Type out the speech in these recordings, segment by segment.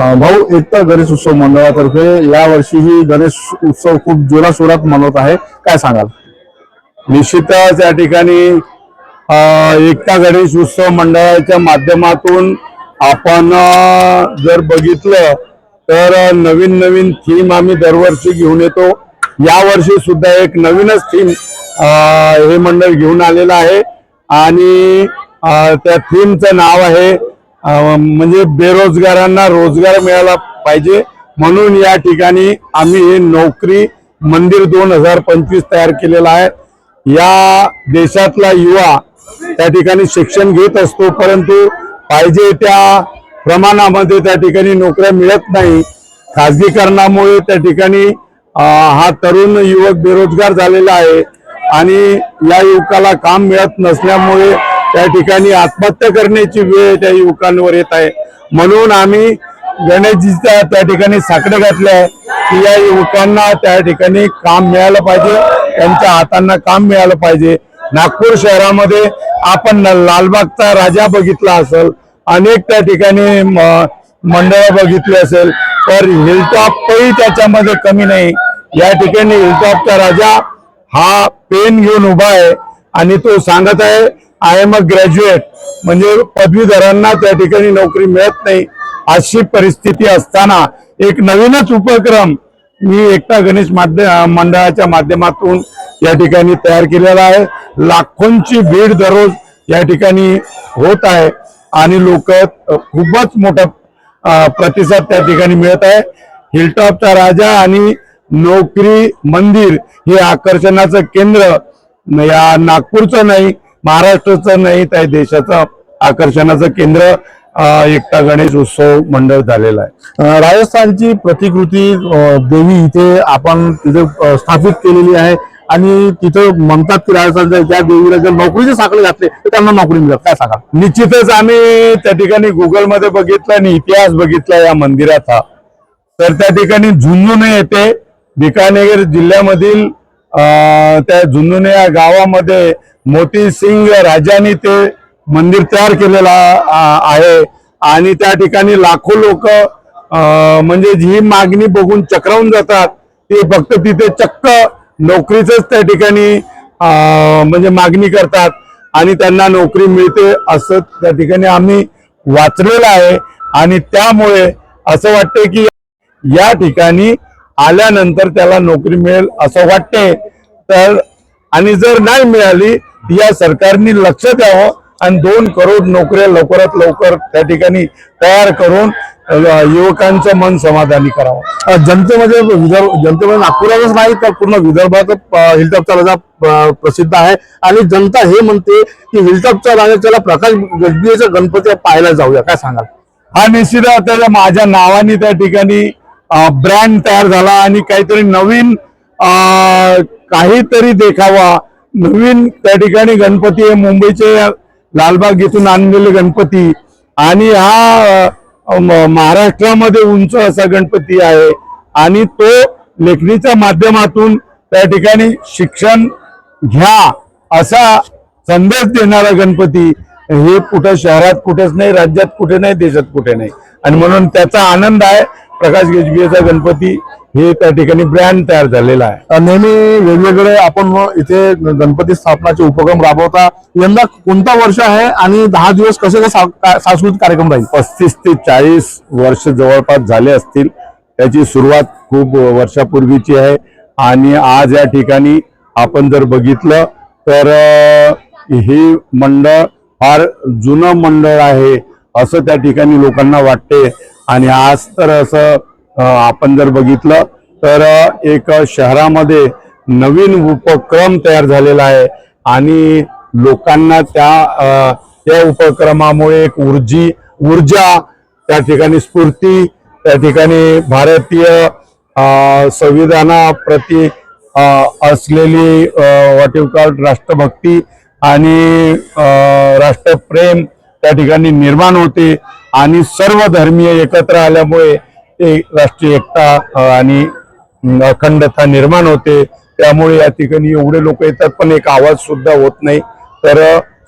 भाऊ एकता गणेश उत्सव मंडळातर्फे या वर्षीही गणेश उत्सव खूप जोराशोरात मनवत आहे. काय सांगाल? निश्चितच या ठिकाणी एकता गणेश उत्सव मंडळाच्या माध्यमातून आपण जर बघितलं तर नवीन नवीन थीम आम्ही दरवर्षी घेऊन येतो. या वर्षी सुद्धा एक नवीनच थीम हे मंडळ घेऊन आलेलं आहे. आणि त्या थीमचं नाव आहे म्हणजे बेरोजगारांना रोजगार मिळाला पाहिजे. म्हणून या ठिकाणी आम्ही हे नोकरी मंदिर दोन हजार पंचवीस तयार केलेलं आहे. या देशातला युवा त्या ठिकाणी शिक्षण घेत असतो परंतु पाहिजे त्या प्रमाणामध्ये त्या ठिकाणी नोकऱ्या मिळत नाही. खाजगीकरणामुळे त्या ठिकाणी हा तरुण युवक बेरोजगार झालेला आहे. आणि या युवकाला काम मिळत नसल्यामुळे त्या ठिकाणी आत्महत्या करण्याची वेळ त्या युवकांवर येत आहे. म्हणून आम्ही गणेशजीच्या त्या ठिकाणी साकडे घातले आहे की या युवकांना त्या ठिकाणी काम मिळालं पाहिजे त्यांच्या हातांना काम मिळालं पाहिजे. नागपूर शहरामध्ये आपण लालबागचा राजा बघितला असेल अनेक त्या ठिकाणी मंडळ बघितली असेल तर हिलटॉपही त्याच्यामध्ये कमी नाही. या ठिकाणी हिलटॉपचा राजा हा पेन घेऊन उभा आहे आणि तो सांगत आहे आय एम अ ग्रॅज्युएट म्हणजे पदवीधरांना त्या ठिकाणी नोकरी मिळत नाही अशी परिस्थिती असताना एक नवीनच उपक्रम मी एकटा गणेश माध्य मंडळाच्या माध्यमातून या ठिकाणी तयार केलेला आहे. लाखोंची भीड दररोज या ठिकाणी होत आहे आणि लोक खूपच मोठा प्रतिसाद त्या ठिकाणी मिळत आहे. हिलटॉपचा राजा आणि नोकरी मंदिर हे आकर्षणाचं केंद्र. या नागपूरचं नाही महाराष्ट्राचं नाही त्या देशाचं आकर्षणाचं केंद्र अ, एकता गणेश उत्सव मंडळ झालेलं आहे. राजस्थानची प्रतिकृती देवी इथे आपण तिथे स्थापित केलेली आहे आणि तिथं म्हणतात की राजस्थानच्या त्या देवीला जर नोकरीचे साखळे घातले तर त्यांना नोकरी मिळत काय सांगा निश्चितच आम्ही त्या ठिकाणी गुगलमध्ये बघितलं आणि इतिहास बघितला या मंदिराचा. तर त्या ठिकाणी झुंझुने येथे बिकानेर जिल्ह्यामधील त्या झुंझुने या गावामध्ये मोती सिंग राजांनी ते मंदिर तयार केलेलं आहे. आणि त्या ठिकाणी लाखो लोक म्हणजे जी मागणी बघून चक्रावून जातात ते फक्त तिथे चक्क नोकरीचंच त्या ठिकाणी म्हणजे मागणी करतात. आणि त्यांना नोकरी मिळते असं त्या ठिकाणी आम्ही वाचलेलं आहे. आणि त्यामुळे असं वाटते की या ठिकाणी आल्यानंतर त्याला नोकरी मिळेल असं वाटते तर आणि जर नाही मिळाली या सरकारने लक्ष द्यावं आणि दोन करोड नोकऱ्या लवकरात लवकर त्या ठिकाणी तयार करून युवकांचं मन समाधानी करावं. जनतेमध्ये विदर्भ जनतेमध्ये नागपुरातच नाही तर पूर्ण विदर्भात हिलटॉपचा राजा प्रसिद्ध आहे. आणि जनता हे म्हणते की हिलटॉपचा राजा त्याला प्रकाश गजबीचा गणपती पाहायला जाऊया. काय सांगाल? हा निश्चित त्याच्या माझ्या नावाने त्या ठिकाणी ब्रँड तयार झाला आणि काहीतरी नवीन काहीतरी देखावा. नवीन त्या ठिकाणी गणपती हे मुंबईचे लालबाग येथून आणलेले गणपती. आणि हा म- महाराष्ट्रामध्ये उंच असा गणपती आहे. आणि तो लेखणीच्या माध्यमातून त्या ठिकाणी शिक्षण घ्या असा संदेश देणारा गणपती. हे कुठं शहरात कुठेच नाही राज्यात कुठे नाही देशात कुठे नाही. आणि म्हणून त्याचा आनंद आहे. प्रकाश गेजबीचा गणपती हे त्या ठिकाणी ब्रँड तयार झालेला आहे. नेहमी वेगवेगळे आपण इथे गणपती स्थापनाचे उपक्रम राबवता. यंदा कोणता वर्ष आहे आणि दहा दिवस कसे सांस्कृतिक कार्यक्रम राहील? पस्तीस ते चाळीस वर्ष जवळपास झाले असतील. त्याची सुरुवात खूप वर्षापूर्वीची आहे. आणि आज या ठिकाणी आपण जर बघितलं तर हे मंडळ फार जुनं मंडळ आहे असं त्या ठिकाणी लोकांना वाटते. आणि आज तर असं आपण जर बघितलं तर एक शहरामध्ये नवीन उपक्रम तयार झालेला आहे आणि लोकांना त्या त्या उपक्रमामुळे एक ऊर्जी ऊर्जा त्या ठिकाणी स्फूर्ती त्या ठिकाणी भारतीय संविधानाप्रती असलेली व्हॉट यू कॉल राष्ट्रभक्ती आणि राष्ट्रप्रेम त्या ठिकाणी निर्माण होते आणि सर्व धर्मीय एकत्र आल्यामुळे ते राष्ट्रीय एकता आणि अखंडता निर्माण होते. त्यामुळे या ठिकाणी एवढे लोक येतात पण एक आवाज सुद्धा होत नाही. तर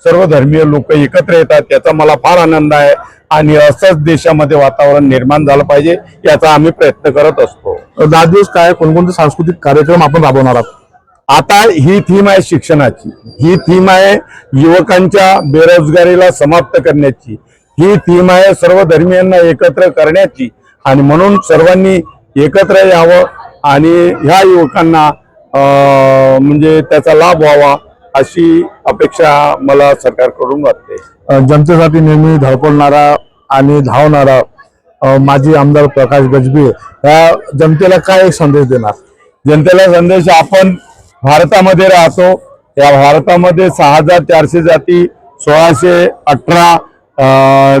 सर्व धर्मीय लोक एकत्र येतात याचा मला फार आनंद आहे. आणि असंच देशामध्ये वातावरण निर्माण झालं पाहिजे याचा आम्ही प्रयत्न करत असतो. दहा दिवस काय कोणकोणते सांस्कृतिक कार्यक्रम आपण राबवणार आहात? आता ही थीम आहे शिक्षणाची. ही थीम आहे युवकांच्या बेरोजगारीला समाप्त करण्याची. ही थीम आहे सर्व धर्मियांना एकत्र करण्याची. आणि म्हणून सर्वांनी एकत्र यावं आणि ह्या युवकांना म्हणजे त्याचा लाभ व्हावा अशी अपेक्षा मला सरकारकडून वाटते. जनतेसाठी नेहमी धडपडणारा आणि धावणारा माजी आमदार प्रकाश गजबे या जनतेला काय एक संदेश देणार? जनतेला संदेश आपण भारतामध्ये राहतो. या भारतामध्ये सहा हजार चारशे जाती सोळाशे अठरा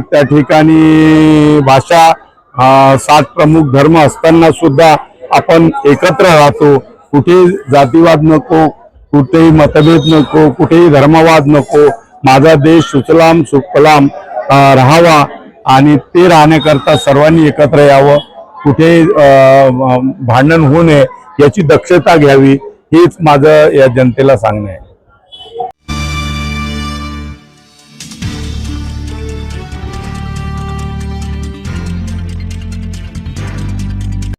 त्या ठिकाणी भाषा सात प्रमुख धर्म असताना सुद्धा आपण एकत्र राहतो. कुठेही जातीवाद नको कुठेही मतभेद नको कुठेही धर्मवाद नको. माझा देश सुचलाम सुफलाम राहावा आणि ते राहण्याकरता सर्वांनी एकत्र यावं. कुठे भांडण होऊ नये याची दक्षता घ्यावी हेच माझं या जनतेला सांगणं आहे.